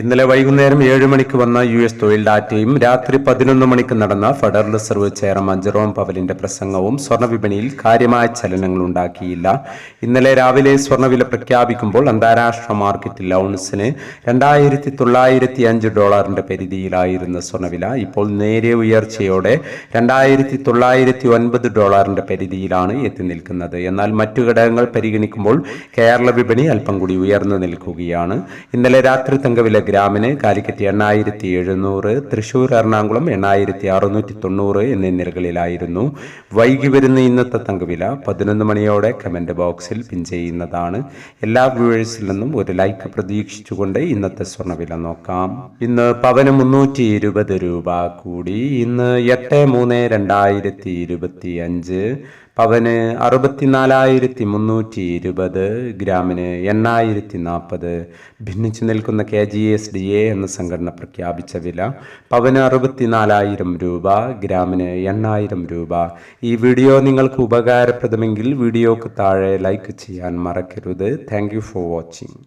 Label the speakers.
Speaker 1: ഇന്നലെ വൈകുന്നേരം ഏഴ് മണിക്ക് വന്ന യു എസ് തൊഴിൽ ഡാറ്റയും രാത്രി പതിനൊന്ന് മണിക്ക് നടന്ന ഫെഡറൽ റിസർവ് ചെയർമാൻ ജെറോം പവലിന്റെ പ്രസംഗവും സ്വർണവിപണിയിൽ കാര്യമായ ചലനങ്ങൾ ഉണ്ടാക്കിയില്ല. ഇന്നലെ രാവിലെ സ്വർണവില പ്രഖ്യാപിക്കുമ്പോൾ അന്താരാഷ്ട്ര മാർക്കറ്റിൽ ഔൺസിന് രണ്ടായിരത്തി തൊള്ളായിരത്തി അഞ്ച് ഡോളറിന്റെ പരിധിയിലായിരുന്ന സ്വർണവില ഇപ്പോൾ നേരിയ ഉയർച്ചയോടെ രണ്ടായിരത്തി തൊള്ളായിരത്തി ഒൻപത് ഡോളറിന്റെ പരിധിയിലാണ് എത്തി നിൽക്കുന്നത്. എന്നാൽ മറ്റു ഘടകങ്ങൾ പരിഗണിക്കുമ്പോൾ കേരള വിപണി അല്പം കൂടി ഉയർന്നു നിൽക്കുകയാണ്. ഇന്നലെ രാത്രി തങ്കവില ഗ്രാമിന് കാലിക്കറ്റ് എണ്ണായിരത്തി എഴുന്നൂറ് തൃശൂർ എറണാകുളം എണ്ണായിരത്തി അറുന്നൂറ്റി തൊണ്ണൂറ് എന്നീ നിരകളിലായിരുന്നു. വൈകി വരുന്ന ഇന്നത്തെ തങ്കവില പതിനൊന്ന് മണിയോടെ കമന്റ് ബോക്സിൽ പിൻ ചെയ്യുന്നതാണ്. എല്ലാ വ്യൂവേഴ്സിൽ നിന്നും ഒരു ലൈക്ക് പ്രതീക്ഷിച്ചുകൊണ്ട് ഇന്നത്തെ സ്വർണവില നോക്കാം. ഇന്ന് പവന് മുന്നൂറ്റി ഇരുപത് രൂപ കൂടി. ഇന്ന് എട്ട് മൂന്ന് രണ്ടായിരത്തി ഇരുപത്തി അഞ്ച് പവന് അറുപത്തിനാലായിരത്തി മുന്നൂറ്റി ഇരുപത്. ഗ്രാമിന് എണ്ണായിരത്തി നാൽപ്പത്. ഭിന്നിച്ചു നിൽക്കുന്ന K G S D A എന്ന സംഘടന പ്രഖ്യാപിച്ച വില പവന് അറുപത്തിനാലായിരം രൂപ ഗ്രാമിന് എണ്ണായിരം രൂപ. ഈ വീഡിയോ നിങ്ങൾക്ക് ഉപകാരപ്രദമെങ്കിൽ വീഡിയോക്ക് താഴെ ലൈക്ക് ചെയ്യാൻ മറക്കരുത്. Thank for watching